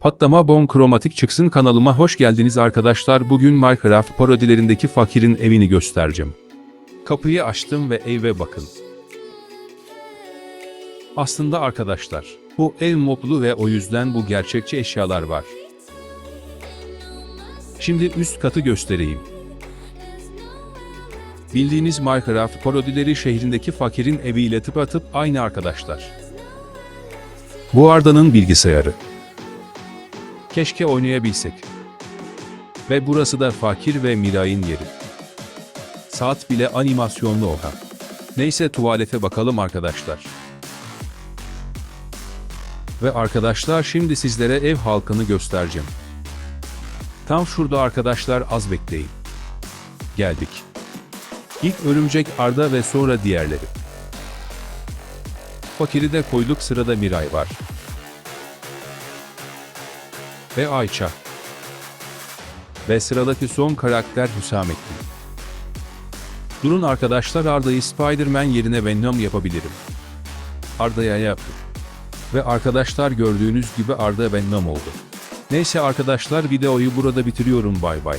Patlama bon kromatik çıksın kanalıma hoş geldiniz arkadaşlar. Bugün Minecraft parodilerindeki fakirin evini göstereceğim. Kapıyı açtım ve eve bakın. Aslında arkadaşlar, bu ev moblu ve o yüzden bu gerçekçi eşyalar var. Şimdi üst katı göstereyim. Bildiğiniz Minecraft parodileri şehrindeki fakirin eviyle tıpatıp aynı arkadaşlar. Bu Arda'nın bilgisayarı. Keşke oynayabilsek. Ve burası da Fakir ve Miray'ın yeri. Saat bile animasyonlu oha. Neyse tuvalete bakalım arkadaşlar. Ve arkadaşlar şimdi sizlere ev halkını göstereceğim. Tam şurada arkadaşlar az bekleyin. Geldik. İlk örümcek Arda ve sonra diğerleri. Fakiri de koyduk sırada Miray var ve Ayça. Ve sıradaki son karakter Hüsamettin. Durun arkadaşlar Arda'yı Spider-Man yerine Venom yapabilirim. Arda'ya yaptım. Ve arkadaşlar gördüğünüz gibi Arda Venom oldu. Neyse arkadaşlar videoyu burada bitiriyorum bay bay.